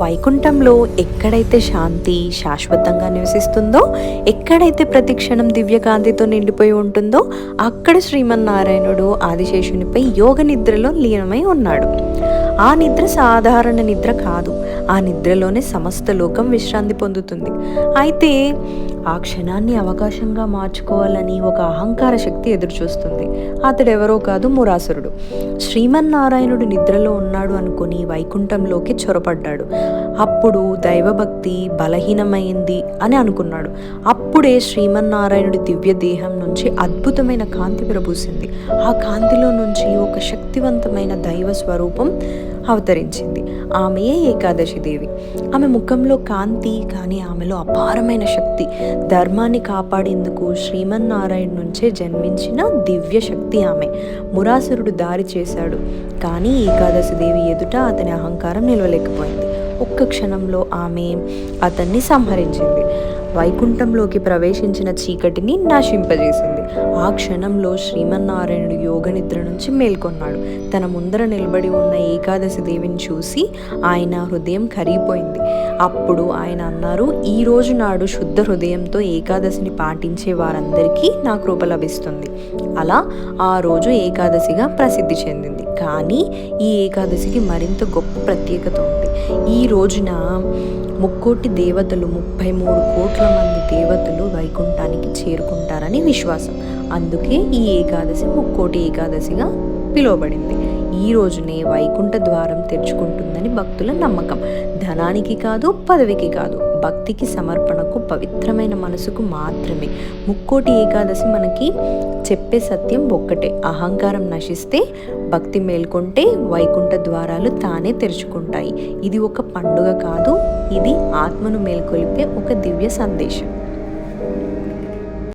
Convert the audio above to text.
వైకుంఠంలో ఎక్కడైతే శాంతి శాశ్వతంగా నివసిస్తుందో ఎక్కడైతే ప్రతిక్షణం దివ్యకాంతితో నిండిపోయి ఉంటుందో అక్కడ శ్రీమన్నారాయణుడు ఆదిశేషునిపై యోగ నిద్రలో లీనమై ఉన్నాడు. ఆ నిద్ర సాధారణ నిద్ర కాదు. ఆ నిద్రలోనే సమస్త లోకం విశ్రాంతి పొందుతుంది. అయితే ఆ క్షణాన్ని అవకాశంగా మార్చుకోవాలని ఒక అహంకార శక్తి ఎదురుచూస్తుంది. అతడెవరో కాదు మురాసురుడు. శ్రీమన్నారాయణుడు నిద్రలో ఉన్నాడు అనుకుని వైకుంఠంలోకి చొరపడ్డాడు. అప్పుడు దైవభక్తి బలహీనమైంది అని అనుకున్నాడు. అప్పుడే శ్రీమన్నారాయణుడి దివ్య దేహం నుంచి అద్భుతమైన కాంతి విరబూసింది. ఆ కాంతిలో నుంచి ఒక శక్తివంతమైన దైవ స్వరూపం అవతరించింది. ఆమెయే ఏకాదశి దేవి? ఆమె ముఖంలో కాంతి కానీ ఆమెలో అపారమైన శక్తి. ధర్మాన్ని కాపాడేందుకు శ్రీమన్నారాయణ నుంచే జన్మించిన దివ్య శక్తి ఆమె. మురాసురుడు దారి చేశాడు. కానీ ఏకాదశి దేవి ఎదుట అతని అహంకారం నిలవలేకపోయింది. ఒక్క క్షణంలో ఆమె అతన్ని సంహరించింది. వైకుంఠంలోకి ప్రవేశించిన చీకటిని నాశింపజేసింది. ఆ క్షణంలో శ్రీమన్నారాయణుడు యోగ నిద్ర నుంచి మేల్కొన్నాడు. తన ముందర నిలబడి ఉన్న ఏకాదశి దేవిని చూసి ఆయన హృదయం కరిగిపోయింది. అప్పుడు ఆయన అన్నారు ఈ రోజు నాడు శుద్ధ హృదయంతో ఏకాదశిని పాటించే వారందరికీ నా కృప లభిస్తుంది. అలా ఆ రోజు ఏకాదశిగా ప్రసిద్ధి చెందింది. కానీ ఈ ఏకాదశికి మరింత గొప్ప ప్రత్యేకత ఉంది. ఈ రోజున ముక్కోటి దేవతలు ముప్పై మూడు కోట్ల మంది దేవతలు వైకుంఠానికి చేరుకుంటారని విశ్వాసం. అందుకే ఈ ఏకాదశి ముక్కోటి ఏకాదశిగా పిలువబడింది. ఈ రోజునే వైకుంఠ ద్వారం తెరుచుకుంటుందని భక్తుల నమ్మకం. ధనానికి కాదు పదవికి కాదు. భక్తికి సమర్పణకు పవిత్రమైన మనసుకు మాత్రమే. ముక్కోటి ఏకాదశి మనకి చెప్పే సత్యం ఒక్కటే. అహంకారం నశిస్తే భక్తి మేల్కొంటే వైకుంఠ ద్వారాలు తానే తెరుచుకుంటాయి. ఇది ఒక పండుగ కాదు ఇది ఆత్మను మేల్కొలిపే ఒక దివ్య సందేశం.